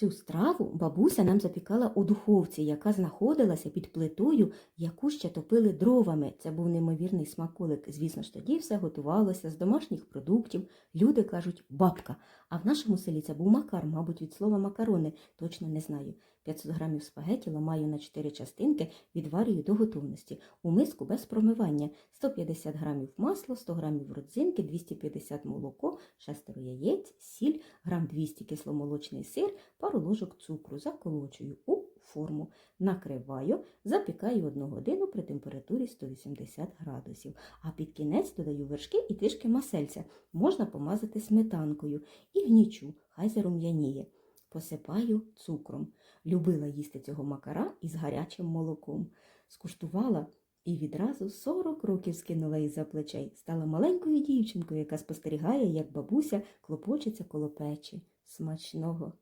Цю страву бабуся нам запікала у духовці, яка знаходилася під плитою, яку ще топили дровами. Це був неймовірний смаколик. Звісно ж, тоді все готувалося з домашніх продуктів. Люди кажуть бабка. А в нашому селі це був макар, мабуть, від слова макарони, точно не знаю. 500 грамів спагеті ламаю на 4 частинки, відварюю до готовності. У миску без промивання. 150 грамів масла, 100 грамів родзинки, 250 молоко, 6 яєць, сіль, грам 200 кисломолочний сир, пару ложок цукру. Заколочую у форму. Накриваю, запікаю 1 годину при температурі 180 градусів. А під кінець додаю вершки і трішки масельця. Можна помазати сметанкою і гнічу, хай зарум'яніє. Посипаю цукром. Любила їсти цього макара із гарячим молоком. Скуштувала і відразу 40 років скинула із за плечей. Стала маленькою дівчинкою, яка спостерігає, як бабуся клопочеться коло печі. Смачного!